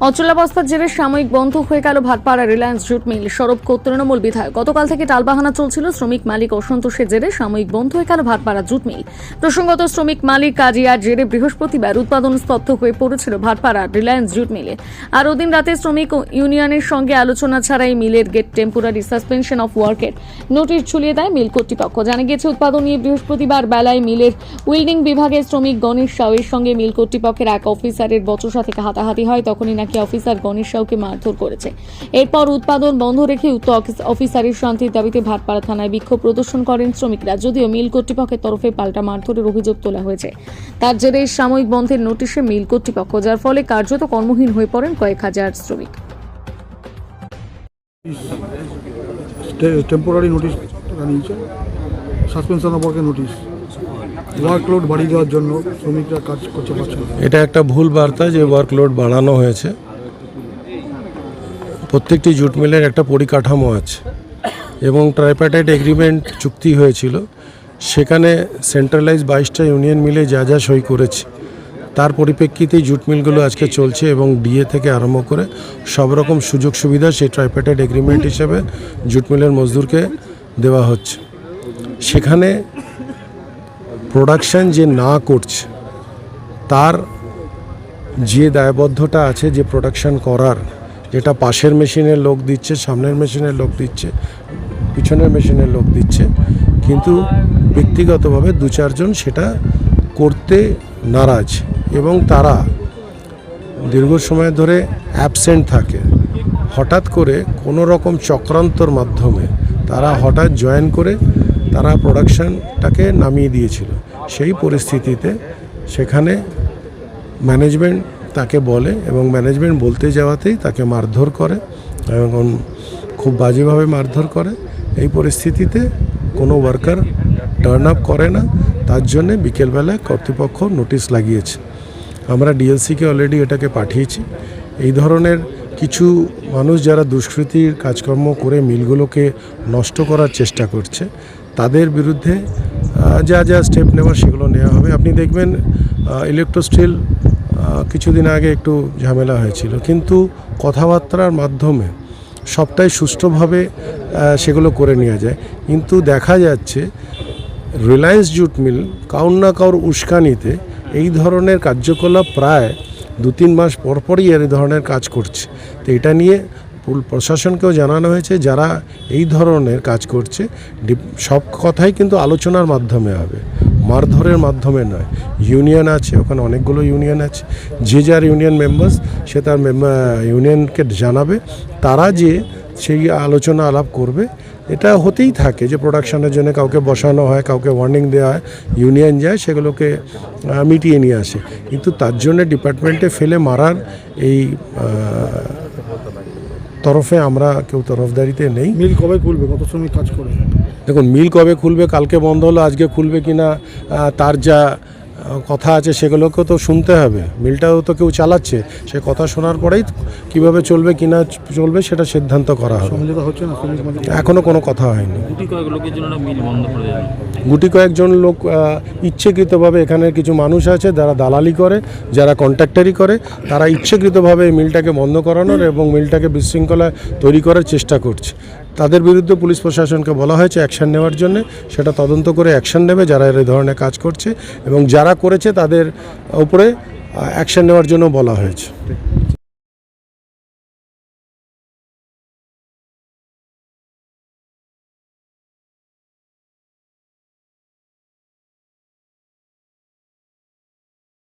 অচলাবস্থার জেরে সাময়িক বন্ধ হয়ে গেল ভাটপাড়া রিলায়েন্স জুট মিল। সরব তৃণমূল বিধায়ক। গতকাল থেকে টালবাহানা চলছিল শ্রমিক মালিক অসন্তোষের জেরে সাময়িক বন্ধ হয়ে গেল ভাটপাড়া জুট মিল। প্রসঙ্গত শ্রমিক মালিক কাজিয়ার জেরে বৃহস্পতিবার উৎপাদন স্তব্ধ হয়ে পড়েছিল ভাটপাড়া রিলায়েন্স জুট মিলে। আর ওদিন রাতে শ্রমিক ইউনিয়নের সঙ্গে আলোচনা ছাড়াই মিলের গেট টেম্পোরারি সাসপেনশন অফ ওয়ার্কের নোটিশ ঝুলিয়ে দেয় মিল কর্তৃপক্ষ। জানা গিয়েছে, উৎপাদন নিয়ে বৃহস্পতিবার বেলায় মিলের উইল্ডিং বিভাগের শ্রমিক গণেশ সাউয়ের সঙ্গে মিল কর্তৃপক্ষের এক অফিসারের বচসা থেকে হাতাহাতি হয়। তখনই নাকি অফিসার গণেশ সাউকে মারধর করেছে। এরপর উৎপাদন বন্ধ রেখে উক্ত অফিসারের শান্তির দাবিতে ভাটপাড়া থানায় বিক্ষোভ প্রদর্শন করেন শ্রমিকরা। যদিও মিল কর্তৃপক্ষের তরফে পাল্টা মারধরের অভিযোগ তোলা হয়েছে। তার জেরে সাময়িক বন্ধের নোটিশে মিল কর্তৃপক্ষ যার ফলে কার্যত কর্মহীন হয়ে পড়েন কয়েক হাজার শ্রমিক। টেম্পোরারি নোটিশ জানিয়েছে সাসপেনশন অফ ওয়ার্কের নোটিশ ওয়ার্কলোড বাড়িয়ে দেওয়ার জন্য শ্রমিকরা কাজ করতে পারছে এটা একটা ভুল বার্তা যে ওয়ার্কলোড বাড়ানো হয়েছে। প্রত্যেকটি জুট মিলের একটা পরিকাঠামো আছে এবং ট্রাইপ্যাটাইট এগ্রিমেন্ট চুক্তি হয়েছিল। সেখানে সেন্ট্রালাইজ বাইশটা ইউনিয়ন মিলে যা যা সই করেছে, তার পরিপ্রেক্ষিতেই জুট মিলগুলো আজকে চলছে এবং ডিএ থেকে আরম্ভ করে সব রকম সুযোগ সুবিধা সেই ট্রাইপ্যাটাইট এগ্রিমেন্ট হিসেবে জুট মিলের মজদুরকে দেওয়া হচ্ছে। সেখানে প্রোডাকশান যে না করছে, তার যে দায়বদ্ধতা আছে যে প্রোডাকশান করার যেটা পাশের মেশিনের লোক দিচ্ছে, সামনের মেশিনের লোক দিচ্ছে, পিছনের মেশিনের লোক দিচ্ছে। কিন্তু ব্যক্তিগতভাবে দু চারজন সেটা করতে নারাজ এবং তারা দীর্ঘ সময় ধরে অ্যাবসেন্ট থাকে। হঠাৎ করে কোনো রকম চক্রান্তর মাধ্যমে তারা হঠাৎ জয়েন করে তারা প্রোডাকশানটাকে নামিয়ে দিয়েছিল। সেই পরিস্থিতিতে সেখানে ম্যানেজমেন্ট তাকে বলে এবং ম্যানেজমেন্ট বলতে যাওয়াতেই তাকে মারধর করে এবং খুব বাজেভাবে মারধর করে। এই পরিস্থিতিতে কোনো ওয়ার্কার টার্ন আপ করে না। তার জন্যে বিকেলবেলায় কর্তৃপক্ষ নোটিশ লাগিয়েছে। আমরা ডিএলসিকে অলরেডি এটাকে পাঠিয়েছি। এই ধরনের কিছু মানুষ যারা দুষ্কৃতির কাজকর্ম করে মিলগুলোকে নষ্ট করার চেষ্টা করছে, তাদের বিরুদ্ধে যা যা স্টেপ নেওয়া সেগুলো নেওয়া হবে। আপনি দেখবেন ইলেকট্রোস্টিল কিছুদিন আগে একটু ঝামেলা হয়েছিল। কিন্তু কথাবার্তার মাধ্যমে সবটাই সুষ্ঠুভাবে সেগুলো করে নেওয়া যায়। কিন্তু দেখা যাচ্ছে রিলায়েন্স জুট মিল কাউর না কাউর উস্কানিতে এই ধরনের কার্যকলাপ প্রায় দু তিন মাস পরপরই এর ধরনের কাজ করছে। তো এটা নিয়ে প্রশাসনকেও জানানো হয়েছে, যারা এই ধরনের কাজ করছে সব কথাই কিন্তু আলোচনার মাধ্যমে হবে। মারধরের মাধ্যমে নয় ইউনিয়ন আছে, ওখানে অনেকগুলো ইউনিয়ন আছে। যে যার ইউনিয়ন মেম্বার্স সে তার ইউনিয়নকে জানাবে। তারা যে সেই আলোচনা আলাপ করবে, এটা হতেই থাকে যে প্রোডাকশনের জন্য কাউকে বসানো হয়, কাউকে ওয়ার্নিং দেওয়া হয় ইউনিয়ন যায়, সেগুলোকে মিটিয়ে নিয়ে আসে। কিন্তু তার জন্য ডিপার্টমেন্টে ফেলে মারার এই তরফে আমরা কেউ তরফদারিতে নেই। মিল কবে খুলবে? কত শ্রমিক কাজ করে? দেখুন মিল কবে খুলবে কালকে বন্ধ হলো আজকে খুলবে কিনা তার যা কথা আছে সেগুলোকেও তো শুনতে হবে। মিলটাও তো কেউ চালাচ্ছে। সে কথা শোনার পরেই কীভাবে চলবে কি না চলবে সেটা সিদ্ধান্ত করা হবে। সমঝোতা হচ্ছে না? শ্রমিক মালিক এখনও কোনো কথা হয়নি। গুটি কয়েক লোকের জন্য একটা মিল বন্ধ করে দেবে গুটি কয়েকজন লোক ইচ্ছেকৃতভাবে ইচ্ছাকৃতভাবে এখানের কিছু মানুষ আছে যারা দালালি করে যারা কন্ট্রাক্টারি করে তারা ইচ্ছাকৃতভাবে এই মিলটাকে বন্ধ করানোর এবং মিলটাকে বিশৃঙ্খলা তৈরি করার চেষ্টা করছে। তাদের বিরুদ্ধে পুলিশ প্রশাসনকে বলা হয়েছে অ্যাকশান নেওয়ার জন্য। সেটা তদন্ত করে অ্যাকশান নেবে যারা এই ধরনের কাজ করছে এবং যারা করেছে তাদের উপরে অ্যাকশান নেওয়ার জন্য বলা হয়েছে।